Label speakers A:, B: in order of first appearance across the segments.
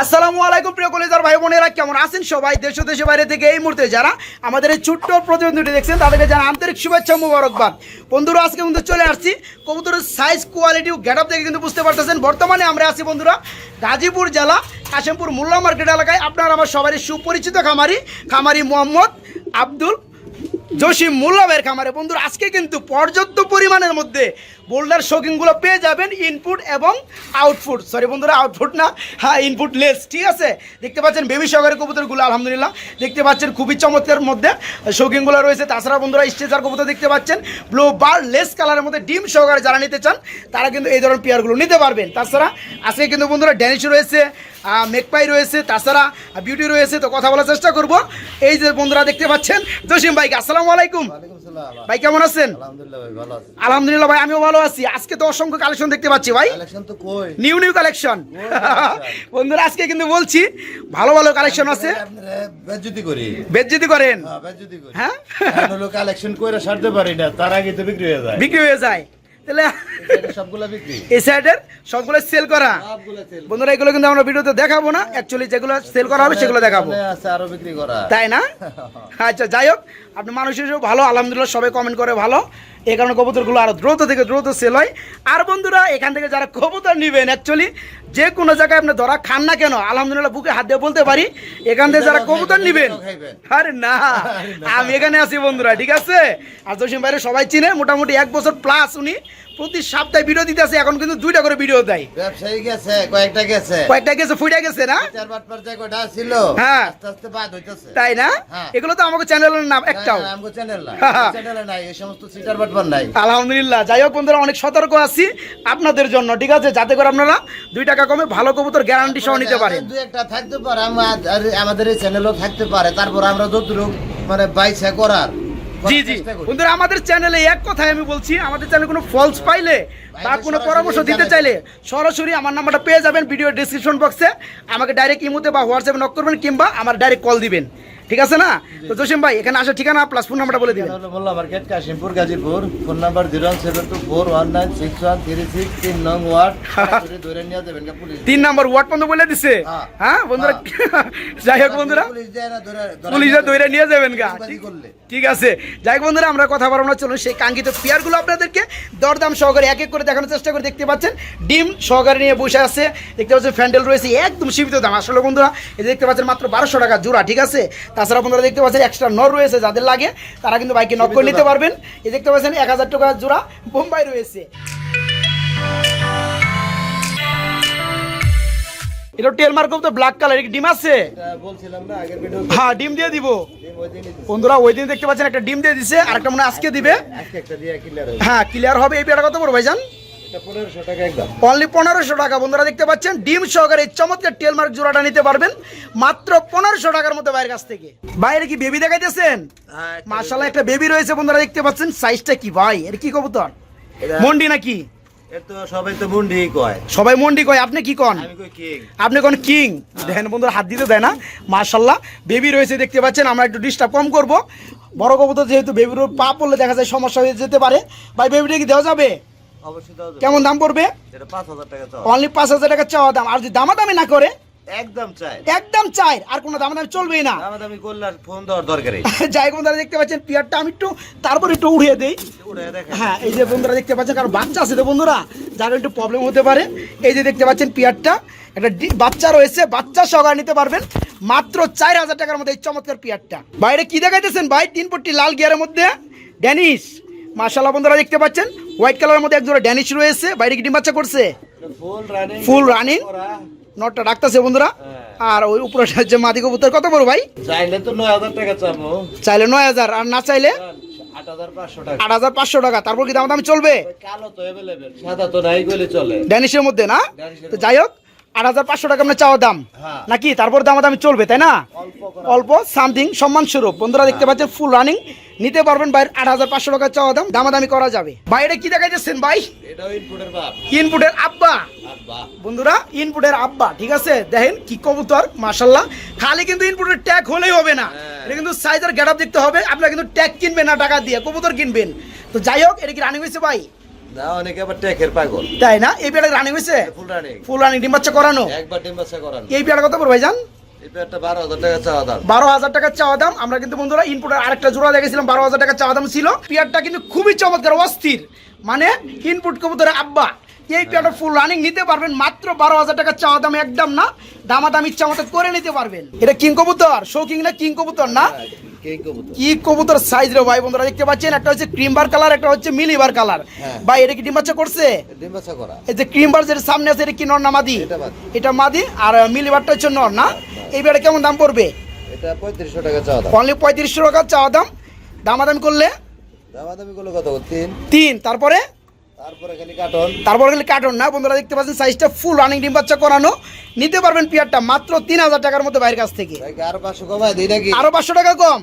A: আসসালামু আলাইকুম প্রিয় কলেজার ভাই বোনেরা, কেমন আছেন সবাই? দেশ ও দেশের বাইরে থেকে এই মুহূর্তে যারা আমাদের এই ছোট্ট প্রতিবন্ধীটি দেখছেন, তাদেরকে জানা আন্তরিক শুভেচ্ছা মুবারকবাদ। বন্ধুরা, আজকে কিন্তু চলে আসছি কবুতরের সাইজ কোয়ালিটি গেট দেখে কিন্তু বুঝতে পারতেছেন। বর্তমানে আমরা আছি বন্ধুরা গাজীপুর জেলা, কাশিমপুর মোল্লা মার্কেট এলাকায়। আপনারা আমার সবারই সুপরিচিত খামারি খামারি মোহাম্মদ আব্দুল জসিম মোল্লাবের খামারে। বন্ধুরা, আজকে কিন্তু পর্যাপ্ত পরিমাণের মধ্যে বোল্ডার শৌখিনগুলো পেয়ে যাবেন ইনপুট এবং আউটপুট সরি বন্ধুরা আউটপুট না হ্যাঁ ইনপুট লেস ঠিক আছে? দেখতে পাচ্ছেন বেবি সহকারে কবুতরগুলো, আলহামদুলিল্লাহ। দেখতে পাচ্ছেন খুবই চমৎকার মধ্যে শৌখিনগুলো রয়েছে। তাছাড়া বন্ধুরা স্টেজার কবুতর দেখতে পাচ্ছেন ব্লু বার লেস কালারের মধ্যে ডিম সহকারে যারা নিতে চান, তারা কিন্তু এই ধরনের পেয়ারগুলো নিতে পারবেন। তাছাড়া আজকে কিন্তু বন্ধুরা ড্যানিশ রয়েছে মেকপাই রয়েছে তাছাড়া বিউটি রয়েছে তো কথা বলার চেষ্টা করব। এই যে বন্ধুরা দেখতে পাচ্ছেন জসিম ভাইকে আসসালামু আলাইকুম। ভাই কেমন আছেন?
B: আলহামদুলিল্লাহ ভাই
A: ভাই আমিও ভালো আছি। আজকে তো অসংখ্য কালেকশন দেখতে পাচ্ছি ভাই।
B: কালেকশন
A: নিউ নিউ কালেকশন বন্ধুরা আজকে কিন্তু বলছি ভালো ভালো কালেকশন আছে।
B: বেজ্জতি করি।
A: বেজ্জিতি করেন।
B: হ্যাঁ বেজ্জতি করি।
A: হ্যাঁ?
B: কালেকশন সারতে পারি না তার আগে তো বিক্রি হয়ে যায়।
A: বিক্রি হয়ে যায়। তাহলে এই সাইডের সবগুলো সেল করা। বন্ধুরা এগুলো কিন্তু আমরা ভিডিওতে দেখাবো না। অ্যাকচুয়ালি যেগুলো সেল করা হবে সেগুলো দেখাবো।
B: সামনে আছে আরও বিক্রি করা।
A: তাই না? আচ্ছা যাই হোক আপনি মানুষের হিসেবে ভালো আলহামদুলিল্লাহ সবাই কমেন্ট করে ভালো। এই কারণে কবুতরগুলো আরও দ্রুত থেকে দ্রুত সেল হয় আর বন্ধুরা, এখান থেকে যারা কবুতর নেবেন অ্যাকচুয়ালি যে কোনো জায়গায় আপনি ধরা খান না কেন, আলহামদুলিল্লাহ বুকে হাত দিয়ে বলতে পারি, এখান থেকে যারা কবুতর নেবেন। আরে না, আমি এখানে আছি বন্ধুরা, ঠিক আছে আর জসিম বাইরে সবাই চিনে, মোটামুটি এক বছর প্লাস উনি প্রতি সপ্তাহে ভিডিও দিতে আছে এখন কিন্তু দুইটা করে ভিডিও দেয়।
B: ব্যবসায়ী গেছে কয়েকটা গেছে।
A: কয়েকটা গেছে ফুইটা গেছে না?
B: চার পাঁচ পাঁচ কয়টা ছিল?
A: হ্যাঁ।
B: আস্তে আস্তে বাদ হইতাছে।
A: তাই না?
B: হ্যাঁ।
A: এগুলো তো আমাকে চ্যানেলের নাম একটাও।
B: আমগো চ্যানেল
A: হ্যাঁ।
B: চ্যানেলে নাই এই সমস্ত সিটার বাটবার নাই।
A: আলহামদুলিল্লাহ। যাই হোক বন্ধুরা অনেক সতর্ক আছি আপনাদের জন্য ঠিক আছে? যাতে করে আপনারা দুই টাকা কমে ভালো কবুতর গ্যারান্টি সহ নিতে পারেন।
B: দুই একটা থাকতে পারে আমাদের এই চ্যানেলও থাকতে পারে। তারপর আমরা যতটুকু মানে বাইসা করার
A: জি জি। বন্ধুরা আমাদের চ্যানেলে এক কথাই আমি বলছি আমাদের চ্যানেলে কোনো ফলস পাইলে বা কোনো পরামর্শ দিতে চাইলে সরাসরি আমার নাম্বারটা পেয়ে যাবেন ভিডিও ডিসক্রিপশন বক্সে আমাকে ডাইরেক্ট ইমোতে বা হোয়াটসঅ্যাপে নক করবেন কিংবা আমার ডাইরেক্ট কল দিবেন। ঠিক আছে না? তো জসিম ভাই এখানে আসার ঠিকানা প্লাস ফোন নাম্বারটা বলে দিবেন।
B: Molla market Kashimpur Gazipur. Phone number zero seven two four one nine six one three six তিন নং ওয়ার্ড। ধরে নিয়ে যাবেন পুলিশ।
A: তিন নাম্বার ওয়ার্ড পর্যন্ত বলে দিছে?
B: হ্যাঁ।
A: হ্যাঁ বন্ধুরা যাই হোক বন্ধুরা।
B: পুলিশ ধরে নিয়ে
A: যাবেন। গা। ঠিক- ঠিক আছে। যাই হোক বন্ধুরা আমরা কথা বলব না চলুন। সেই কাঙ্ক্ষিত পেয়ারগুলো আপনাদেরকে দরদাম সহকারে এক এক করে দেখানোর চেষ্টা করে দেখতে পাচ্ছেন। ডিম সহকারে নিয়ে বসে আছে। দেখতে পাচ্ছেন ফ্যান্ডেল রয়েছে একদম সীমিত দাম। আসলে বন্ধুরা এই দেখতে পাচ্ছেন মাত্র বারোশো টাকা জোড়া ঠিক আছে? তাছাড়া বন্ধুরা দেখতে পাচ্ছেন এক্সট্রা নর রয়েছে যাদের লাগে তারা কিন্তু বাইকে নক করে নিতে পারবেন। এই দেখতে পাচ্ছেন এক হাজার টাকা জোড়া বোম্বাই রয়েছে। এটা টেল মার্ক তো ব্ল্যাক কালার ডিম আছে?
B: এটা বলছিলাম না আগের ভিডিও
A: হ্যাঁ ডিম দিয়ে দিব।
B: ওই দিনই দিছি।
A: বন্ধুরা ওই দিন দেখতে পাচ্ছেন একটা ডিম দিয়ে দিছে আর একটা মনে আজকে দিবে।
B: আজকে একটা দিয়ে ক্লিয়ার হয়েছে
A: হ্যাঁ ক্লিয়ার হবে। এই পেয়ারটা কত বড় ভাইজান?
B: পনেরোশো টাকা
A: অনলি পনেরোশো টাকা। বন্ধুরা দেখতে পাচ্ছেন ডিম সহকারে চমৎকার টেল মার্ক জোড়াটা নিতে পারবেন। মাত্র পনেরোশো টাকার মধ্যে বাইরের কাছ থেকে। বাইরে কি বেবি দেখাইতেছেন? মার্শাল্লাহ একটা বেবি রয়েছে বন্ধুরা দেখতে পাচ্ছেন। সাইজটা কি ভাই? এর কি কবুতর?
B: এটা-
A: মন্ডি নাকি?
B: সবাই তো মুন্ডি কয়।
A: সবাই মন্ডি কয় আপনি কি কন? আপনি কোন কিং দেখেন বন্ধুরা হাত দিতে দেয় না। মার্শাল্লাহ বেবি রয়েছে দেখতে পাচ্ছেন আমরা একটু ডিস্টার্ব কম করব। বড় কবুতর যেহেতু বেবির পা পড়লে দেখা যায় সমস্যা হয়ে যেতে পারে। ভাই বেবিটা কি দেওয়া যাবে? কেমন দাম পড়বে? অনলি পাঁচ হাজার টাকা চাওয়া দাম। আর যদি দামাদামি না করে
B: একদম চাই।
A: একদম চাই আর কোনো দামাদামি চলবেই না।
B: দামা করলে আর ফোন দেওয়ার দরকারই।
A: যাই বন্ধুরা দেখতে পাচ্ছেন পিয়ারটা আমি একটু তারপর একটু উড়িয়ে দেই। হ্যাঁ এই যে বন্ধুরা দেখতে পাচ্ছেন কারণ বাচ্চা আছে তো বন্ধুরা যার একটু প্রবলেম হতে পারে। এই যে দেখতে পাচ্ছেন পিয়ারটা একটা বাচ্চা রয়েছে বাচ্চা সহকারে নিতে পারবেন। মাত্র চার হাজার টাকার মধ্যে এই চমৎকার পিয়ারটা। বাইরে কি দেখাইতেছেন ভাই? তিন পট্টি লাল গিয়ারের মধ্যে ড্যানিশ। মার্শাল্লাহ বন্ধুরা দেখতে পাচ্ছেন হোয়াইট কালারের মধ্যে একজোড়া ড্যানিশ রয়েছে। বাইরে কি ডিম বাচ্চা করছে?
B: ফুল রানিং
A: ফুল রানিং নটটা ডাকতেছে বন্ধুরা। আর ওই উপরে যে মাদি কবুতর কত বড় ভাই?
B: চাইলে তো নয় হাজার টাকা চাবো।
A: চাইলে নয় হাজার আর না চাইলে
B: আট হাজার পাঁচশো টাকা।
A: তারপর কি দাম দাম চলবে
B: কালো তো সাদা তো নাই গলে চলে।
A: ড্যানিশের মধ্যে না? তো যাই হোক আট হাজার পাঁচশো টাকা আপনার চাওয়া দাম।
B: হ্যাঁ।
A: নাকি? তারপর দাম দামি চলবে তাই না?
B: অল্প
A: অল্প সামথিং সম্মান স্বরূপ বন্ধুরা দেখতে পাচ্ছেন ফুল রানিং নিতে পারবেন বাইরে আট হাজার পাঁচশো টাকা চাওয়া দাম দামাদামি করা যাবে। বাইরে কি দেখাইতেছেন ভাই?
B: ইনপুটের
A: আব্বা। বন্ধুরা ইনপুটের আব্বা ঠিক আছে? দেখেন কি কবুতর মাশাল্লাহ খালি কিন্তু ইনপুটের ট্যাগ হলেই হবে না।
B: হ্যাঁ।
A: এটা কিন্তু সাইজ আর গেটআপ দেখতে হবে আপনারা কিন্তু ট্যাগ কিনবেন না টাকা দিয়ে। কবুতর কিনবেন। তো যাই হোক এটা কি রানিং হয়েছে ভাই?
B: না অনেকে আবার টেকের পাগল।
A: তাই না? এই পেয়ারটা রানিং হয়েছে?
B: ফুল রানিং
A: ফুল রানিং ডিম বাচ্চা করানো?
B: একবার ডিম বাচ্চা করান।
A: এই পেয়ারটা কত পড়বে ভাইজান?
B: বারো হাজার দাম।
A: টাকার চাওয়া দাম। আমরা কিন্তু বন্ধুরা ইনপুটের আরেকটা জোড়া দেখেছিলাম বারো হাজার টাকার চাওয়া দাম ছিল। পেয়ারটা কিন্তু খুবই চমৎকার অস্থির। মানে ইনপুট কবুতরের আব্বা এই পেয়ারটা ফুল রানিং নিতে পারবেন মাত্র বারো হাজার টাকার চাওয়া দাম একদম না। দামাদাম ইচ্ছা মতো করে নিতে পারবেন। এটা কিং কবুতর শৌকিং না কিং কবুতর না?
B: কে কবুতর।
A: কি সাইজ রে ভাই বন্ধুরা দেখতে পাচ্ছেন? একটা হচ্ছে ক্রিম বার কালার একটা হচ্ছে মিলিবার কালার
B: হ্যাঁ।
A: ভাই এটা কি ডিম বাচ্চা করছে?
B: ডিম বাচ্চা করা।
A: এই যে ক্রিম বার যেটা সামনে আছে এটা কি নর না মাদি?
B: এটা মাদি।
A: এটা মাদি আর হচ্ছে নর না? এই বেড়ে কেমন দাম পড়বে?
B: এটা পঁয়ত্রিশশো টাকা চাওয়া দাম।
A: অনলি পঁয়ত্রিশশো টাকা চাওয়া দাম। দামাদামি করলে?
B: দামাদামি করলে কত তিন।
A: তিন। তারপরে?
B: তারপরে খালি কাটন
A: তারপরে খালি কার্টন না? বন্ধুরা দেখতে পাচ্ছেন সাইজটা ফুল রানিং ডিম বাচ্চা করানো। নিতে পারবেন পিয়ারটা মাত্র তিন হাজার টাকার মধ্যে বাইরের কাছ থেকে।
B: আরও পাঁচশো কমায় দিই নাকি?
A: আরও পাঁচশো টাকা কম।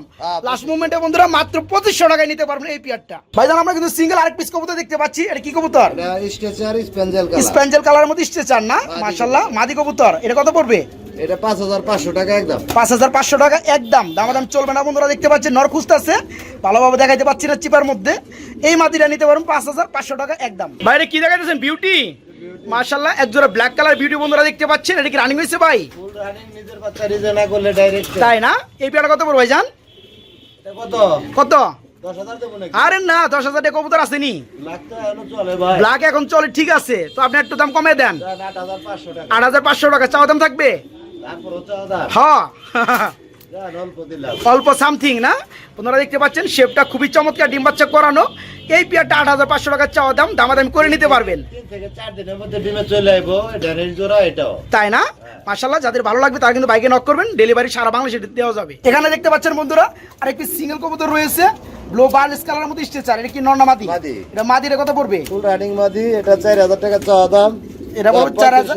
A: লাস্ট মুভমেন্টে বন্ধুরা মাত্র পঁচিশশো টাকায় নিতে পারবেন এই পিয়ারটা। ভাইজান আমরা কিন্তু সিঙ্গেল আরেক পিস কবুতর দেখতে পাচ্ছি। এটা কি কবুতর?
B: Spangle colour.
A: মধ্যে না? মাশাল্লাহ মাদি কবুতর। এটা কত পড়বে?
B: এটা পাঁচ হাজার পাঁচশো টাকা একদম।
A: পাঁচ হাজার পাঁচশো টাকা একদম। দামাদাম চলবে না বন্ধুরা দেখতে পাচ্ছেন নর খুঁজতেছে ভালোভাবে দেখাইতে পাচ্ছি না চিপার মধ্যে। এই মাটিটা নিতে পারুন পাঁচ হাজার পাঁচশো টাকা একদম। বাইরে কি দেখাইতেছেন? বিউটি মার্শাল্লাহ এক জোড়া ব্ল্যাক কালার বিউটি বন্ধুরা দেখতে পাচ্ছেন। এটা কি রানিং হয়েছে ভাই?
B: ফুল রানিং নিজের বাচ্চা নিজে না করলে ডাইরেক্ট
A: তাই না? এই পেয়ারা কত পড়বে ভাইজান?
B: এটা কত?
A: কত?
B: দশ হাজার দেবো নাকি?
A: আরে না দশ হাজার টাকা কবুতর আসেনি।
B: লাগতো এখনও চলে ভাই।
A: ব্ল্যাক এখন চলে ঠিক আছে। তো আপনি একটু দাম কমে দেন।
B: আট হাজার পাঁচশো টাকা
A: চাওয়া দাম থাকবে? হ্যাঁ
B: অল্প
A: সামথিং না? আপনারা দেখতে পাচ্ছেন শেপটা খুবই চমৎকার ডিম বাচ্চা করানো। এই পেয়ারটা আট হাজার পাঁচশো টাকার চাওয়া দাম দামাদামি করে নিতে পারবেন। তাই না? মাশাল্লাহ যাদের ভালো লাগবে তারা কিন্তু বাইকে নক করবেন ডেলিভারি সারা বাংলাদেশে দেওয়া যাবে। এখানে দেখতে পাচ্ছেন বন্ধুরা আরেকটি সিঙ্গেল কবুতর রয়েছে ব্লো বার্লেস কালারের মধ্যে স্টেচার এটা কি নর্না মাদি?
B: মাদি।
A: এটা মাদির কত পড়বে?
B: ফুল রানিং মাদি এটা চার হাজার টাকা চাওয়া দাম।
A: এটা বলুন চার হাজার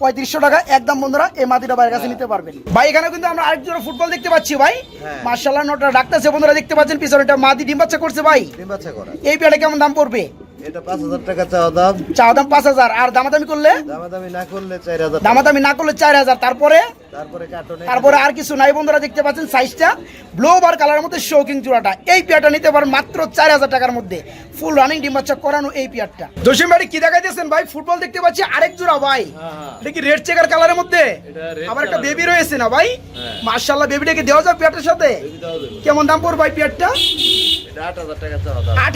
B: পঁয়ত্রিশশো টাকা একদম।
A: বন্ধুরা এই মাটিটা বাইরের কাছে নিতে পারবেন। ভাই এখানে কিন্তু আমরা আরেক জোড়া ফুটবল দেখতে পাচ্ছি ভাই।
B: হ্যাঁ।
A: মার্শাল্লাহ নোটা ডাকতেছে বন্ধুরা দেখতে পাচ্ছেন পিছনে এটা মাদি ডিম বাচ্চা করছে ভাই।
B: বাচ্চা করা।
A: এই পেয়ারটা কেমন দাম পড়বে?
B: এটা পাঁচ হাজার টাকা চাওয়া দাম।
A: চাওয়া দাম পাঁচ হাজার। আর দামাদামি করলে?
B: দামাদামি না করলে চার হাজার টাকা।
A: দামাদামি না করলে চার হাজার। তারপরে?
B: তারপরে কার্টনে
A: তারপরে আর কিছু নাই বন্ধুরা দেখতে পাচ্ছেন সাইজটা ব্লো বার কালারের মধ্যে শৌকিং জোড়াটা। এই পেয়ারটা নিতে পারেন মাত্র চার হাজার টাকার মধ্যে। ফুল রানিং ডিম বাচ্চা করানো এই পেয়ারটা জসিম ভাই কি দেখাইতেছেন ভাই? ফুটবল দেখতে পাচ্ছি আরেক জোড়া ভাই।
B: হ্যাঁ, হ্যাঁ।
A: এটা কি রেড চেকার কালারের মধ্যে? আবার একটা বেবি রয়েছে না ভাই?
B: হ্যাঁ।
A: মার্শাল্লাহ বেবিটাকে দেওয়া যায় পেয়ারটার সাথে?
B: বেবি দাও দেবো।
A: কেমন দাম পড়বে ভাই পেয়ারটা
B: আট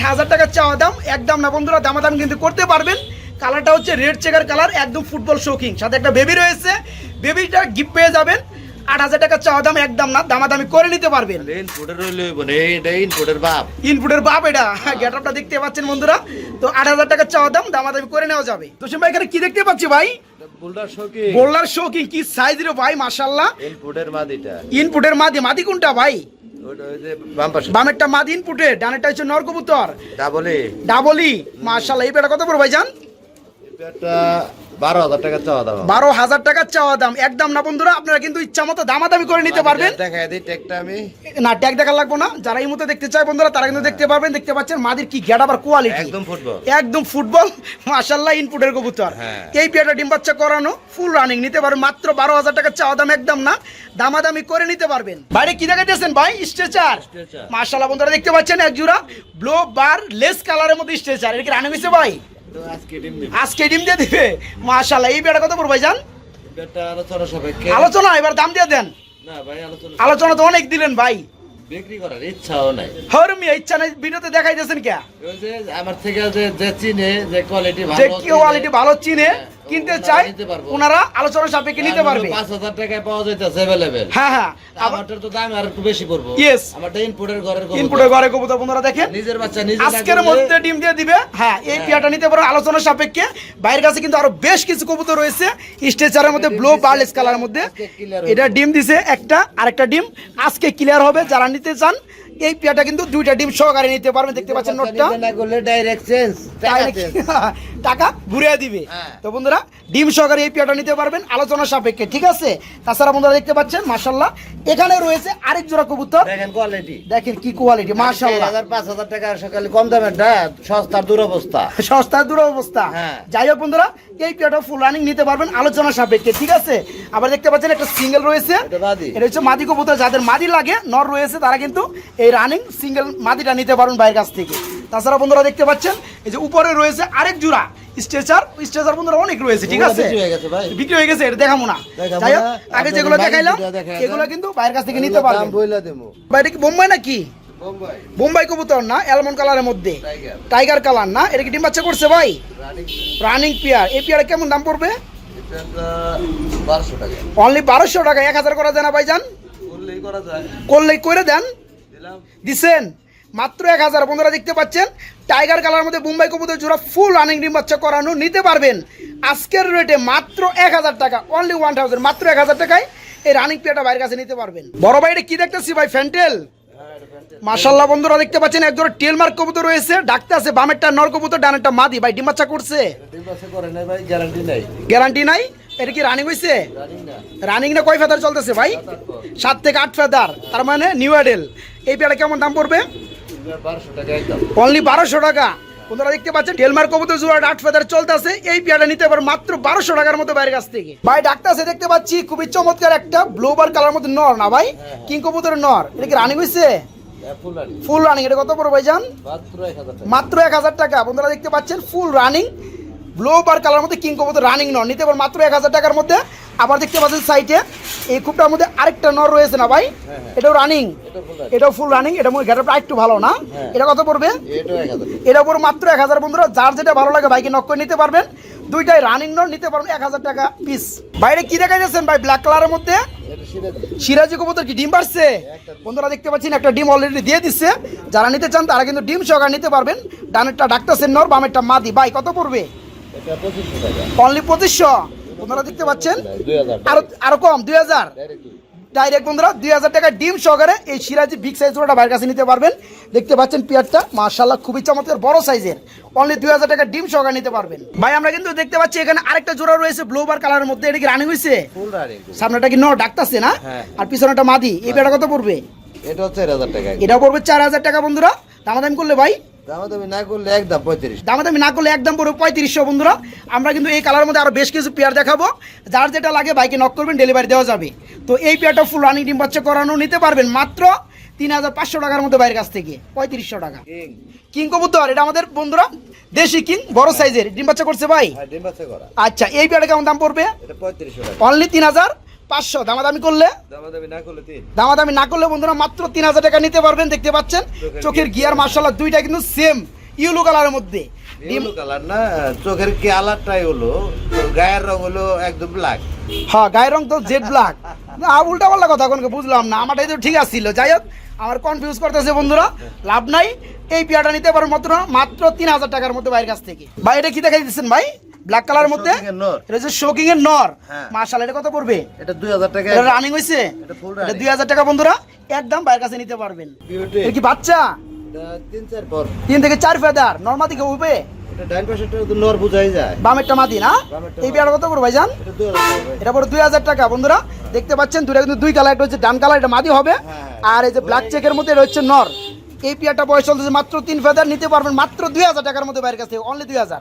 B: হাজার দাম।
A: টাকার চাওয়া দাম। একদম না বন্ধুরা দামাদাম কিন্তু করতে পারবেন। কালারটা হচ্ছে রেড চেকার কালার একদম ফুটবল শৌকিং সাথে একটা বেবি রয়েছে। বেবিটা গিফট পেয়ে যাবেন। আট হাজার টাকার চাওয়া দাম একদম না দামাদামি করে নিতে পারবেন।
B: ইনপুটের বাপ।
A: ইনপুটের বাপ এটা। গেট আপটা দেখতে পাচ্ছেন বন্ধুরা। তো আট হাজার টাকার চাওয়া দাম দামাদামি করে নেওয়া যাবে। তো ভাই এখানে কি দেখতে পাচ্ছি ভাই?
B: বুলডার শৌকিং
A: কি সাইজ রে ভাই মাশাল্লাহ
B: ইনপুটের মাদিটা।
A: ইনপুটের মাদি মাদি কোনটা ভাই? বামেরটা মাদিন পুটে ডানেরটা হচ্ছে নরকবুতর।
B: ডাবলি।
A: ডাবলি মার্শাল এই বেটা কত পড়বে ভাই জান
B: এটা বারো হাজার টাকা চাওয়া দাম
A: বারো হাজার টাকার চাওয়া দাম। একদম না বন্ধুরা আপনারা কিন্তু ইচ্ছা মতো দামাদামি করে নিতে পারবেন।
B: দিই আমি।
A: না ট্যাগ দেখা লাগবো না। যারা এই মুহূর্তে দেখতে চায় বন্ধুরা তারা কিন্তু দেখতে পারবেন। দেখতে পাচ্ছেন মাদির কি গেট আবার কোয়ালিটি
B: একদম ফুটবল।
A: একদম ফুটবল মাশাল্লাহ ইনপুটের কবুতর।
B: হ্যাঁ।
A: এই পেয়ারটা ডিম বাচ্চা করানো ফুল রানিং নিতে পারবেন। মাত্র বারো হাজার টাকার চাওয়া দাম একদম না। দামাদামি করে নিতে পারবেন। বাইরে কি দেখাইতেছেন ভাই? স্ট্রেচার। মাশাল্লাহ বন্ধুরা দেখতে পাচ্ছেন এক জোড়া ব্লো বার লেস কালারের মধ্যে স্ট্রেচার এটা কি রানিং হয়েছে ভাই?
B: আজকে ডিম
A: দিয়ে দিবে? মাশাল্লাহ এই বেড়া কত পড়বে
B: ভাইজান। আলোচনা
A: এবার দাম দিয়ে দেন।
B: আলোচনা
A: তো অনেক দিলেন ভাই।
B: বিক্রি করার ইচ্ছাও নাই।
A: হরমি ইচ্ছা নেই ভিডিওতে দেখাইতেছেন কে?
B: আমার থেকে যে যে চিনে যে কোয়ালিটি ভালো
A: যে কোয়ালিটি ভালো চিনে কিনতে চায় ওনারা আলোচনা সাপেক্ষে নিতে পারবে।
B: পাঁচ হাজার টাকায় পাওয়া যাইতেছে অ্যাভেলেবেল
A: হ্যাঁ হ্যাঁ। আবার
B: আমারটার তো দাম আর একটু বেশি পড়ব।
A: Yes.
B: আমারটা ইনপুটের ঘরের কবুতর।
A: ইনপুটের ঘরে কবুতর বন্ধুরা দেখেন।
B: নিজের বাচ্চা নিজে
A: আজকের মধ্যে ডিম দিয়ে দিবে। হ্যাঁ এই পিয়াটা নিতে পারো আলোচনা সাপেক্ষে। বাইরের কাছে কিন্তু আরও বেশ কিছু কবুতর রয়েছে। স্ট্রেচারের মধ্যে ব্লু বার্লেস কালারের মধ্যে। এটা ডিম দিছে একটা আরেকটা ডিম। আজকে ক্লিয়ার হবে যারা নিতে চান এই পিয়াটা কিন্তু দুইটা ডিম সহকারে নিতে পারবেন দেখতে পাচ্ছেন নোটটা। টাকা ঘুরে দিবে।
B: হ্যাঁ।
A: তো বন্ধুরা ডিম সহকারে এই পেয়ারটা নিতে পারবেন আলোচনা সাপেক্ষে ঠিক আছে? তাছাড়া বন্ধুরা দেখতে পাচ্ছেন মাশাল্লাহ এখানে রয়েছে আরেক জোড়া কবুতর।
B: দেখেন কোয়ালিটি
A: দেখেন কি কোয়ালিটি মাশাল্লাহ
B: হাজার পাঁচ হাজার টাকা সকালে কম দামের সস্তার দুরবস্থা।
A: সস্তার দুরবস্থা।
B: হ্যাঁ।
A: যাই হোক বন্ধুরা এই পেয়ারটা ফুল রানিং নিতে পারবেন আলোচনা সাপেক্ষে ঠিক আছে? আবার দেখতে পাচ্ছেন একটা সিঙ্গেল রয়েছে।
B: এটা
A: হচ্ছে মাদি কবুতর যাদের মাদি লাগে নর রয়েছে তারা কিন্তু এই রানিং সিঙ্গেল মাদিটা নিতে পারবেন বাইরের কাছ থেকে। তাছাড়া বন্ধুরা দেখতে পাচ্ছেন এই যে উপরে রয়েছে আরেক জোড়া স্ট্রেচার স্ট্রেচার বন্ধুরা অনেক রয়েছে ঠিক আছে?
B: বিক্রি হয়ে গেছে
A: এটা দেখাবো না। যাই হোক আগে যেগুলো দেখাইলাম এগুলো কিন্তু বাইরের কাছ থেকে নিতে পারবেন। বাইরে কি বোম্বাই নাকি?
B: বোম্বাই।
A: বোম্বাই কবুতর না অ্যালমন্ড কালারের মধ্যে।
B: টাইগার।
A: কালার না এটা কি ডিম বাচ্চা করছে ভাই?
B: Running
A: pair. এই পেয়ারে কেমন দাম পড়বে? অনলি বারোশো টাকা। এক হাজার করা যায় না ভাইজান?
B: করলেই করা
A: দেন। দিছেন। মাত্র এক হাজার বন্ধুরা দেখতে পাচ্ছেন? টাইগার কালার মধ্যে মুম্বাই কবুতর জোড়া ফুল রানিং ডিম বাচ্চা করানো নিতে পারবেন। আজকের রেটে মাত্র এক হাজার টাকা অনলি ওয়ান থাউজেন্ড মাত্র এক হাজার টাকায় এই রানিং পেয়ারটা বাইরের কাছে নিতে পারবেন। বড় ভাই এটা কি দেখতেছি ভাই? ফ্যান্টেল। মাশাল্লাহ বন্ধুরা দেখতে পাচ্ছেন এক জোড়া টেলমার্ক কবুতর রয়েছে। ডাকতে আছে বামেরটা নর কবুতর ডানেরটা মাদি ভাই ডিম বাচ্চা করছে?
B: গ্যারান্টি নাই
A: এটা কি রানিং হয়েছে
B: রানিং না।
A: কয় ফেদার চলতেছে ভাই? সাত থেকে আট ফেদার তার মানে নিউ অ্যাডেল এই পেয়ারটা কেমন দাম পড়বে? অনলি বারোশো টাকা বন্ধুরা দেখতে পাচ্ছেন ডেলমার কবুতর জোড়া আট ফেদার চলতেছে। এই পেয়ারটা নিতে পারো মাত্র বারোশো টাকার মতো বাইরের কাছ থেকে। ভাই ডাক্তার দেখতে পাচ্ছি খুবই চমৎকার একটা ব্লোবার কালার মধ্যে নর না ভাই? কিং কবুতরের নর। এটা কি রানিং হয়েছে
B: ফুল রানিং
A: এটা কত পড়ো ভাইজান?
B: মাত্র এক হাজার টাকা।
A: বন্ধুরা দেখতে পাচ্ছেন ফুল রানিং ব্লোবার কালার মধ্যে কিং কবুতর রানিং নর নিতে পারো মাত্র এক হাজার টাকার মধ্যে। আবার দেখতে পাচ্ছেন সাইটে এই খুবটার মধ্যে আরেকটা নর রয়েছে না ভাই?
B: হ্যাঁ, হ্যাঁ।
A: এটাও রানিং
B: এটা
A: এটাও ফুল রানিং এটা মনে ঘেরাটা একটু ভালো না?
B: হ্যাঁ।
A: এটা কত পড়বে?
B: এক
A: উপর মাত্র এক হাজার। বন্ধুরা যার যেটা ভালো লাগে বাইকে নক করে নিতে পারবেন। দুইটাই রানিং নট নিতে পারবেন এক হাজার টাকা পিস বাইরে কি দেখা যাচ্ছেন ভাই? ব্ল্যাক কালারের মধ্যে
B: এটা সিরাজি
A: কবুতর কি ডিম পারছে বন্ধুরা দেখতে পাচ্ছেন, একটা ডিম অলরেডি দিয়ে দিচ্ছে। যারা নিতে চান, তারা কিন্তু ডিম সহকার নিতে পারবেন। ডানেরটা ডাক্তার নর, বামেরটা মাদি। ভাই, কত পড়বে? অনলি পঁচিশশো। বন্ধুরা দেখতে পাচ্ছেন, আরও আরও কম, দুই হাজার।
B: ডাইরেক্ট
A: বন্ধুরা, দুই হাজার টাকা ডিম সহকারে এই সিরাজি বিগ সাইজ জোড়াটা বাইরের কাছে নিতে পারবেন। দেখতে পাচ্ছেন পেয়ারটা মার্শাল্লাহ খুবই চমৎকার বড় সাইজের। অনলি দুই হাজার টাকা ডিম সহকারে নিতে পারবেন। ভাই আমরা কিন্তু দেখতে পাচ্ছি এখানে আরেকটা জোড়া রয়েছে ব্লোবার কালারের মধ্যে। এটা কি রানিং হয়েছে সামনেটা কি ন ডাকতাছে না?
B: হ্যাঁ।
A: আর পিছনেটা মাদি এই পেয়ারটা কত পড়বে?
B: এটা হচ্ছে চার হাজার টাকা
A: এটা পড়বে চার হাজার টাকা বন্ধুরা। দামাদামি করলে ভাই?
B: দামা দামি না করলে একদম পঁয়ত্রিশ।
A: দামাদামি না করলে একদম পড়বে পঁয়ত্রিশশো বন্ধুরা। আমরা কিন্তু এই কালারের মধ্যে আরও বেশ কিছু পেয়ার দেখাবো। যার যেটা লাগে বাইকে নক করবেন ডেলিভারি দেওয়া যাবে। তো এই পেয়ারটা ফুল রানিং ডিম বাচ্চা করানো নিতে পারবেন। মাত্র তিন হাজার পাঁচশো টাকার মধ্যে বাইরের কাছ থেকে পঁয়ত্রিশশো টাকা।
B: কিং।
A: কবুতর এটা আমাদের বন্ধুরা দেশি কিং বড় সাইজের। ডিম বাচ্চা করছে ভাই?
B: হ্যাঁ
A: আচ্ছা এই পেয়ারটা কেমন দাম পড়বে? অনলি তিন হাজার পাঁচশো। দামাদামি করলে? দামাদামি না করলে বন্ধুরা মাত্র তিন হাজার টাকা নিতে পারবেন দেখতে পাচ্ছেন? চোখের গিয়ার মার্শাল্লাহ দুইটা কিন্তু সেম ইউলো কালারের মধ্যে। ডিম
B: কালার না চোখের কালারটাই হলো গায়ের রং হলো একদম ব্ল্যাক
A: হ্যাঁ গায়ের রং তো জেড ব্ল্যাক না উল্টা পাল্টা কথা কোনকে বুঝলাম না আমারটাই তো ঠিক আসছিল যাই হোক আমার কনফিউজ করতেছে বন্ধুরা লাভ নাই। এই পেয়ারটা নিতে পারো মাত্র মাত্র তিন হাজার টাকার মধ্যে বাইরের কাছ থেকে। ভাই এটা কি দেখা দিচ্ছেন ভাই? ব্ল্যাক কালারের মধ্যে। এটা হচ্ছে শোকিং এর নর।
B: হ্যাঁ।
A: মার্শাল এটা কত পড়বে?
B: এটা দুই হাজার টাকা।
A: এটা রানিং হয়েছে
B: এটা।
A: দুই হাজার টাকা বন্ধুরা একদম বাইরের কাছে নিতে পারবেন। এটা কি বাচ্চা?
B: তিন চার পর
A: তিন থেকে চার ফেদার। নর্মাল উঠবে?
B: এটা ডাইন পাশেরটা তো নর বোঝাই যায়।
A: বামেরটা মাতি না? এই পেয়ারটা কত পড়বে ভাইজান?
B: এটা দুই হাজার টাকা।
A: দুই হাজার বন্ধুরা দেখতে পাচ্ছেন দুটা কিন্তু দুই কালার হচ্ছে ডান কালার এটা মাদি হবে।
B: হ্যাঁ।
A: আর এই যে ব্ল্যাক চেকের মধ্যে এটা হচ্ছে নর। এই পেয়ারটা বয়স চলতেছে মাত্র তিন ফেদার নিতে পারবেন মাত্র দুই হাজার টাকার মধ্যে বাইরের কাছে অনলি দুই হাজার।